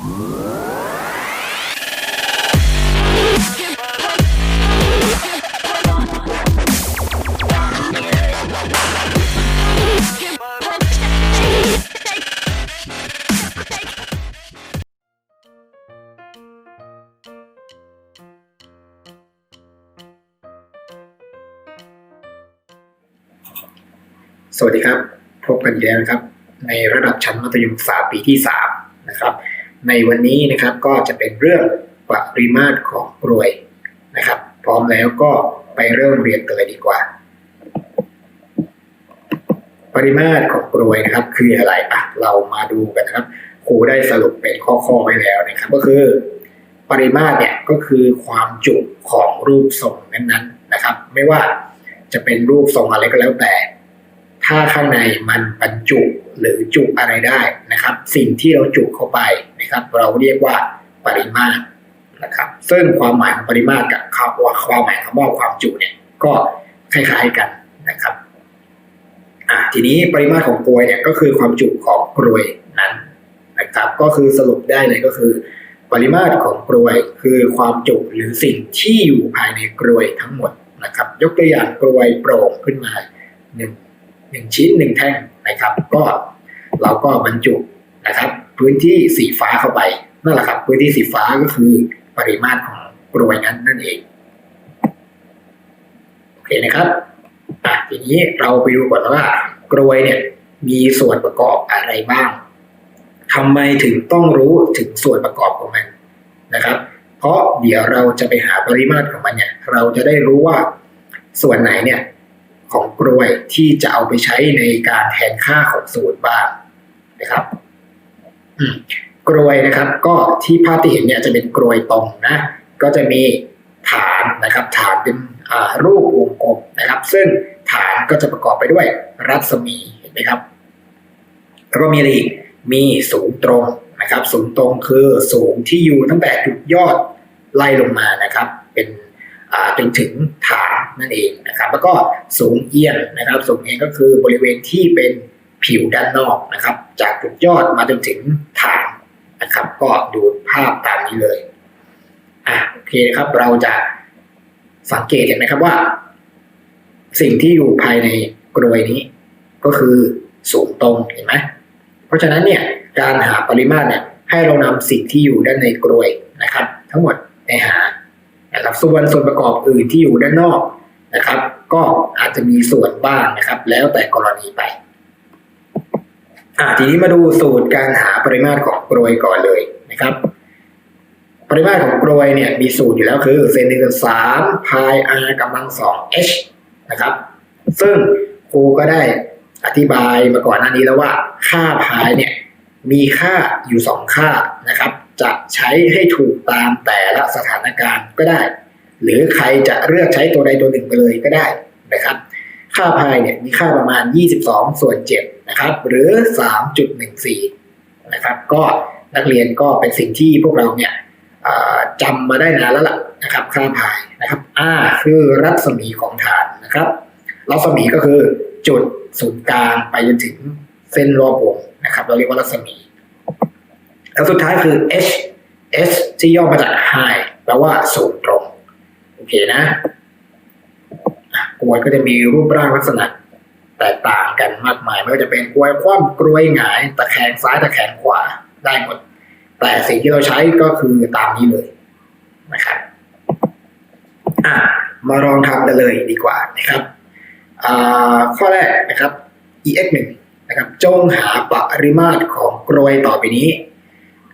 สวัสดีครับ พบกันอีกแล้วนะครับ ในระดับชั้นมัธยมศึกษาปีที่ 3 นะครับ ในวันนี้นะครับก็จะเป็นเรื่องปริมาตรของกรวยนะครับ พร้อมแล้วก็ไปเริ่มเรียนกันเลยดีกว่า ปริมาตรของกรวยนะครับ คืออะไรอะเรามาดูกันนะครับครูได้สรุปเป็นข้อๆไว้แล้วนะครับ ก็คือ ปริมาตรเนี่ยก็คือความจุของรูปทรงนั้นๆนะครับ ไม่ว่าจะเป็นรูปทรงอะไรก็แล้วแต่ ถ้าข้างในมันบรรจุหรือจุอะไรได้นะครับ สิ่งที่เราจุเข้าไป นะครับ เราเรียกว่าปริมาตรนะครับ ซึ่งความหมายของปริมาตรกับคำว่าความหมายคำว่าความจุเนี่ยก็คล้ายๆกันนะครับทีนี้ปริมาตรของกรวยเนี่ยก็คือความจุของกรวยนั้นนะครับ ก็คือสรุปได้เลยก็คือ ปริมาตรของกรวยคือความจุหรือสิ่งที่อยู่ภายในกรวยทั้งหมดนะครับ ยกตัวอย่างกรวยโปร่งขึ้นมาหนึ่งหนึ่งชิ้นหนึ่งแท่งนะครับ ก็เราก็บรรจุนะครับ พื้นที่สีฟ้าเข้าไปนั่นแหละครับ พื้นที่สีฟ้าก็คือปริมาตรของกรวยนั้นนั่นเองโอเคนะครับอะทีนี้เราไปดูก่อนว่ากรวยเนี่ยมีส่วนประกอบอะไรบ้างทำไมถึงต้องรู้ถึงส่วนประกอบของมันนะครับ เพราะเดี๋ยวเราจะไปหาปริมาตรของมันเนี่ยเราจะได้รู้ว่าส่วนไหนเนี่ยของกรวยที่จะเอาไปใช้ในการแทนค่าของสูตรบ้างนะครับ กรวยนะครับ ก็ที่ภาพที่เห็นเนี่ยจะเป็นกรวยตรงนะ ก็จะมีฐานนะครับ ฐานเป็นรูปวงกลมนะครับ ซึ่งฐานก็จะประกอบไปด้วยรัศมีเห็นไหมครับแล้วก็มีอะไรอีกมีสูงตรงนะครับ สูงตรงคือสูงที่อยู่ตั้งแต่จุดยอดไล่ลงมานะครับ เป็นจนถึงฐานนั่นเองนะครับ แล้วก็สูงเอียงนะครับ สูงเอียงก็คือบริเวณที่เป็น ผิวด้านนอกนะครับ จากจุดยอดมาจนถึงฐานนะครับ ก็ดูภาพตามนี้เลยอะโอเคนะครับ เราจะสังเกตเห็นไหมครับว่า สิ่งที่อยู่ภายในกรวยนี้ ก็คือสูงตรงเห็นไหมเพราะฉะนั้นเนี่ยการหาปริมาตรเนี่ยให้เรานำสิ่งที่อยู่ด้านในกรวยนะครับ ทั้งหมดไปหานะครับส่วนส่วนประกอบอื่นที่อยู่ด้านนอกนะครับ ก็อาจจะมีส่วนบ้างนะครับ แล้วแต่กรณีไป อ่าทีนี้มาดูสูตรการหาปริมาตรของกรวยก่อนเลยนะครับ ปริมาตรของกรวยเนี่ยมีสูตรอยู่แล้วคือเซนหนึ่งสามพาย r กำลังสอง h นะครับ ซึ่งครูก็ได้อธิบายมาก่อนหน้านี้แล้วว่าค่าพายเนี่ยมีค่าอยู่สองค่านะครับ จะใช้ให้ถูกตามแต่ละสถานการณ์ก็ได้ หรือใครจะเลือกใช้ตัวใดตัวหนึ่งไปเลยก็ได้นะครับ ค่าพายเนี่ยมีค่าประมาณ 22 ส่วน7 นะครับหรือ 3.14 นะครับก็นักเรียนก็เป็นสิ่งที่พวกเราเนี่ยจำมาได้นานแล้วล่ะนะครับค่าพายนะครับ R คือรัศมีของฐานนะครับรัศมีก็คือจุดศูนย์กลางไปจนถึงเส้นรอบวงนะครับ เราเรียกว่ารัศมีแล้วสุดท้ายคือ h h ที่ย่อมาจาก high แปลว่าสูงตรง โอเคนะกวยก็จะมีรูปร่างลักษณะ แตกต่างกันมากมาย ไม่ว่าจะเป็นกรวยคว่ำกรวยหงาย ตะแคงซ้ายตะแคงขวาได้หมด แต่สิ่งที่เราใช้ก็คือตามนี้เลยนะครับอะมาลองทำกันเลยดีกว่านะครับข้อแรกนะครับ ex 1นะครับจงหาปริมาตรของกรวยต่อไปนี้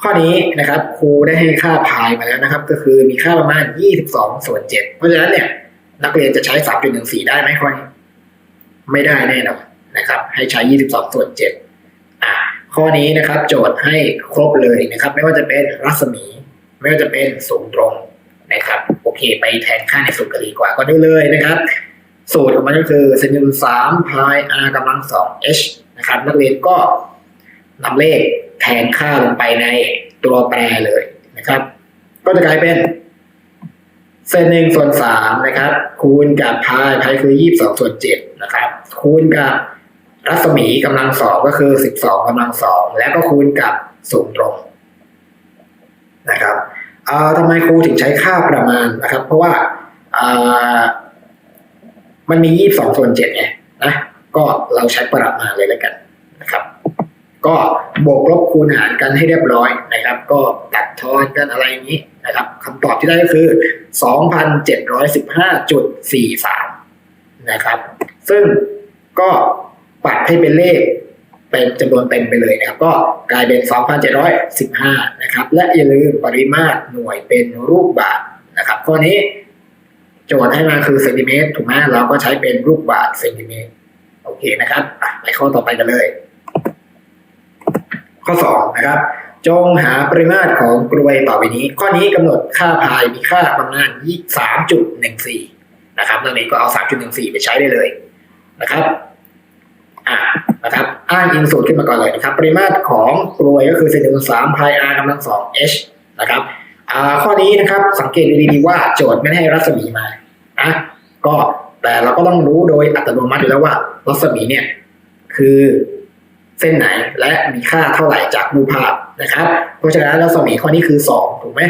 ข้อนี้นะครับครูได้ให้ค่าพายมาแล้วนะครับ ก็คือมีค่าประมาณ 22 ส่วน 7 เพราะฉะนั้นเนี่ยนักเรียนจะใช้ 3.14 ได้ไหมข้อนี้ ไม่ได้แน่นอนนะครับ ให้ใช้ 22 ส่วน7อะข้อนี้นะครับ โจทย์ให้ครบเลยนะครับ ไม่ว่าจะเป็นรัศมี ไม่ว่าจะเป็นสูงตรงนะครับ โอเค ไปแทนค่าในสูตรกันดีกว่าก็ได้เลยนะครับ สูตรของมันก็คือเซนยูสามพาย r กำลังสอง h นะครับ นักเรียนก็นำเลขแทนค่าลงไปในตัวแปรเลยนะครับ ก็จะกลายเป็น เศษหนึ่งส่วนสามนะครับ คูณกับพายพายคือยี่สิบสองส่วนเจ็ดนะครับ คูณกับรัศมีกำลังสองก็คือสิบสองกำลังสองแล้วก็คูณกับสูงตรงอ่าทำไมครูถึงใช้ค่าประมาณนะครับ เพราะว่าอ่ามันมียี่สองส่วนเจ็ดไงนะก็เราใช้ประมาณเลยแล้วกันนะครับ ก็ บวกลบคูณหารกันให้เรียบร้อยนะครับ ก็ตัดทอนกันอะไรนี้นะครับคำตอบที่ได้ก็คือ 2,715.43 นะครับ ซึ่งก็ปัดให้เป็นเลขเป็นจำนวนเต็มไปเลยนะครับ ก็กลายเป็น 2,715 นะครับ และอย่าลืมปริมาตรหน่วยเป็นรูปบาทนะครับ ข้อนี้โจทย์ให้มาคือเซนติเมตรถูกไหมเราก็ใช้เป็นรูปบาทเซนติเมตรโอเคนะครับไปข้อต่อไปกันเลย ข้อสองนะครับจงหาปริมาตรของกรวยต่อไปนี้ ข้อนี้กำหนดค่าพายมีค่าประมาณสามจุดหนึ่งสี่นะครับดังนี้ก็เอาสามจุดหนึ่งสี่ไปใช้ได้เลยนะครับอ่านะครับ อ้างอิงสูตรขึ้นมาก่อนเลยนะครับ ปริมาตรของกรวยก็คือเซนติเมสามพายอาร์กำลังสอง h นะครับอ่าข้อนี้นะครับสังเกตดูดีๆว่าโจทย์ไม่ให้รัศมีมาอะก็แต่เราก็ต้องรู้โดยอัตโนมัติอยู่แล้วว่ารัศมีเนี่ยคือ เส้นไหนและมีค่าเท่าไหร่จากรูปภาพนะครับ เพราะฉะนั้นรัศมีข้อนี้คือ 2 ถูกไหม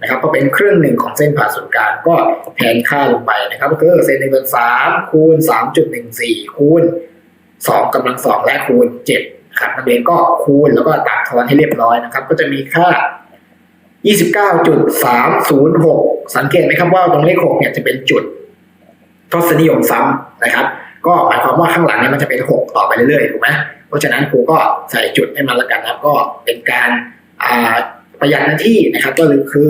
นะครับก็เป็นครึ่งหนึ่งของเส้นผ่าศูนย์กลางก็แทนค่าลงไปนะครับก็คือเซนหนึ่งเป็นสามคูณสามจุดหนึ่งสี่คูณสองกำลังสองและคูณเจ็ดครับนักเรียนก็คูณแล้วก็ตัดทอนให้เรียบร้อยนะครับ ก็จะมีค่า 29.306 สังเกตไหมครับว่าตรงเลข6เนี่ยจะเป็นจุดทศนิยมซ้ำนะครับ ก็หมายความว่าข้างหลังเนี่ยมันจะเป็น 6 ต่อไปเรื่อยๆถูกไหม เพราะฉะนั้นครูก็ใส่จุดให้มันละกันนะครับก็เป็นการประหยัดหน้าที่นะครับ ก็คือ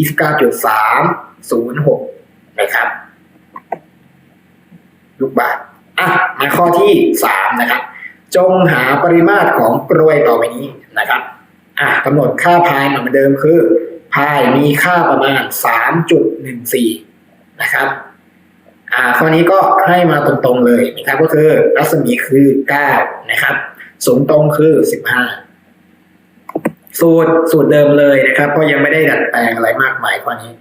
29.306 นะครับ ลูกบาศก์อะมาข้อที่ 3 นะครับ จงหาปริมาตรของกรวยต่อไปนี้นะครับอะกำหนดค่าพายเหมือนเดิมคือพายมีค่าประมาณ 3.14 นะครับ อ่าข้อนี้ก็ให้มาตรงๆเลยนะครับก็คือรัศมีคือ 9 นะครับ สูงตรงคือ 15 สูตรสูตรเดิมเลยนะครับเพราะยังไม่ได้ดัดแปลงอะไรมากมายข้อนี้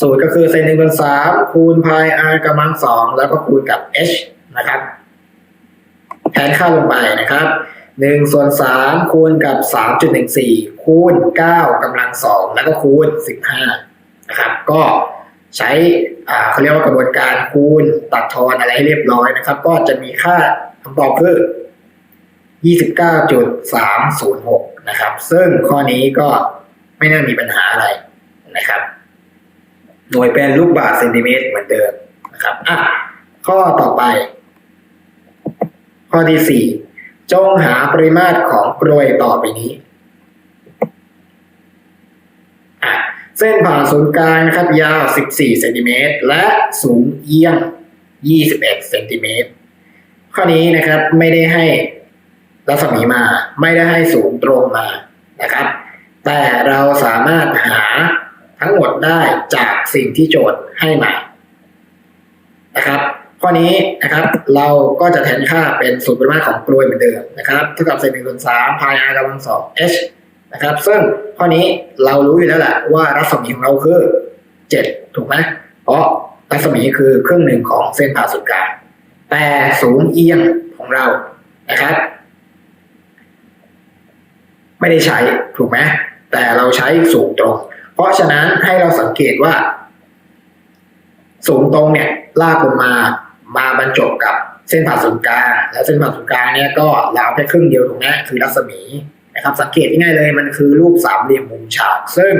สูตรก็คือเซนหนึ่งเป็นสามคูณพาย r กำลังสองแล้วก็คูณกับ h นะครับแทนค่าลงไปนะครับหนึ่งส่วนสามคูณกับสามจุดหนึ่งสี่คูณเก้ากำลังสองแล้วก็คูณสิบห้านะครับ ก็ใช้ เขาเรียกว่ากระบวนการคูณตัดทอนอะไรให้เรียบร้อยนะครับ ก็จะมีค่าคำตอบคือยี่สิบเก้าจุดสามศูนย์หกนะครับ ซึ่งข้อนี้ก็ไม่น่ามีปัญหาอะไรนะครับ หน่วยเป็นลูกบาศก์เซนติเมตรเหมือนเดิมนะครับอะข้อต่อไป ข้อที่สี่จงหาปริมาตรของกรวยต่อไปนี้อะ เส้นผ่าศูนย์กลางนะครับ ยาว 14 เซนติเมตร และสูงเอียง 21 เซนติเมตร ข้อนี้นะครับไม่ได้ให้รัศมีมา ไม่ได้ให้สูงตรงมานะครับ แต่เราสามารถหาทั้งหมดได้จากสิ่งที่โจทย์ให้มานะครับข้อนี้นะครับเราก็จะแทนค่าเป็นสูตรปริมาตรของกลวยเหมือนเดิมนะครับเท่ากับเศษหนึ่งส่วนสามพาย r กำลังสอง h นะครับ ซึ่งข้อนี้เรารู้อยู่แล้วแหละว่ารัศมีของเราคือเจ็ดถูกไหมเพราะรัศมีคือครึ่งหนึ่งของเส้นผ่าศูนย์กลางแต่สูงเอียงของเรานะครับ ไม่ได้ใช้ถูกไหมแต่เราใช้สูงตรง เพราะฉะนั้นให้เราสังเกตว่า สูงตรงเนี่ย ลากลงมามาบรรจบกับเส้นผ่าศูนย์กลางแล้วเส้นผ่าศูนย์กลางเนี่ยก็ราวแค่ครึ่งเดียวตรงนี้คือรัศมี นะครับสังเกตง่ายเลยมันคือรูปสามเหลี่ยมมุมฉากซึ่ง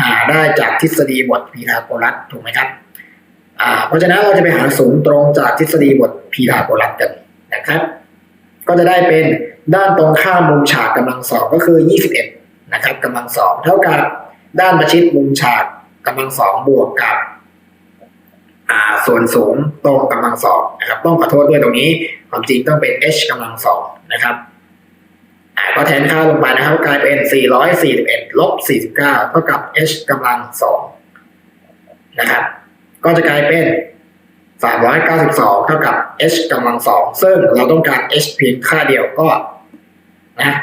หาได้จากทฤษฎีบทพีทาโกรัสถูกไหมครับเพราะฉะนั้นเราจะไปหาสูงตรงจากทฤษฎีบทพีทาโกรัสกันนะครับ ก็จะได้เป็นด้านตรงข้ามมุมฉากกำลังสองก็คือ 21นะครับกำลังสองเท่ากับด้านประชิดมุมฉากกำลังสองบวกกับส่วนสูงตรงกำลังสองนะครับ ต้องขอโทษด้วยตรงนี้ ความจริงต้องเป็น h กำลังสองนะครับ ก็แทนค่าลงไปนะครับกลายเป็น 441ลบ49 เท่ากับ h กำลังสองนะครับ ก็จะกลายเป็น 392 เท่ากับ h กำลังสองซึ่งเราต้องการ h เพียงค่าเดียวก็นะ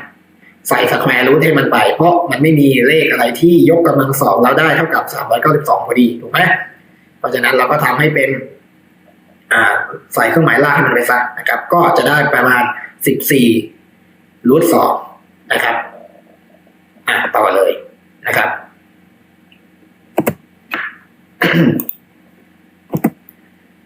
ใส่สแควร์รูทให้มันไป เพราะมันไม่มีเลขอะไรที่ยกกำลังสองเราได้เท่ากับ 392 พอดี ถูกไหมเพราะฉะนั้นเราก็ทำให้เป็นใส่เครื่องหมายลากให้มันไปซะนะครับ ก็จะได้ประมาณ 14 รูทสองนะครับอ่าต่อเลยนะครับ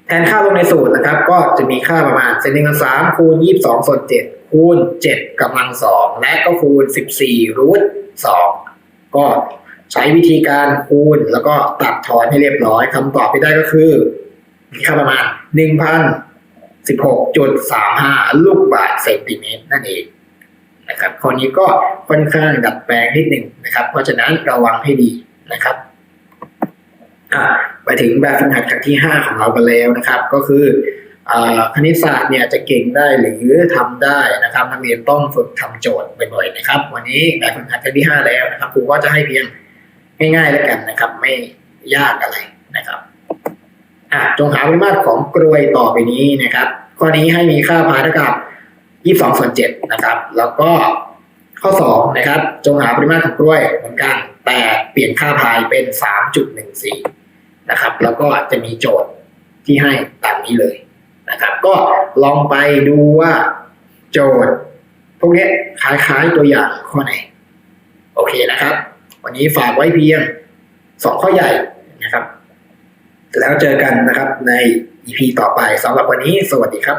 แทนค่าลงในสูตรนะครับ ก็จะมีค่าประมาณเศษหนึ่งสามคูณยี่สิบสองส่วนเจ็ดคูณเจ็ดกำลังสองและก็คูณสิบสี่รูทสองก็ใช้วิธีการคูณแล้วก็ตัดทอนให้เรียบร้อยคำตอบที่ได้ก็คือ มีค่าประมาณหนึ่งพันสิบหกจุดสามห้าลูกบาศก์เซนติเมตรนั่นเอง นะครับข้อนี้ก็ค่อนข้างดัดแปลงนิดหนึ่งนะครับ เพราะฉะนั้นระวังให้ดีนะครับไปถึงแบบฝึกหัดครั้งที่ 5 ของเรากันแล้วนะครับ ก็คืออคณิตศาสตร์เนี่ยจะเก่งได้หรือทำได้นะครับนักเรียนต้องฝึกทำโจทย์บ่อยๆนะครับ วันนี้แบบฝึกหัดครั้งที่ 5 แล้วนะครับครูก็จะให้เพียงง่ายๆแล้วกันนะครับ ไม่ยากอะไรนะครับจงหาปริมาตรของกรวยต่อไปนี้นะครับ ข้อนี้ให้มีค่าพายเท่ากับ 22ส่วน7นะครับ แล้วก็ข้อ2นะครับ จงหาปริมาตรของกล้วยเหมือนกัน แต่เปลี่ยนค่าพายเป็น3.14นะครับ แล้วก็จะมีโจทย์ที่ให้ตามนี้เลยนะครับ ก็ลองไปดูว่าโจทย์พวกนี้คล้ายๆตัวอย่างข้อไหน โอเคนะครับ วันนี้ฝากไว้เพียง2ข้อใหญ่นะครับ แล้วเจอกันนะครับใน EP ต่อไปสำหรับวันนี้สวัสดีครับ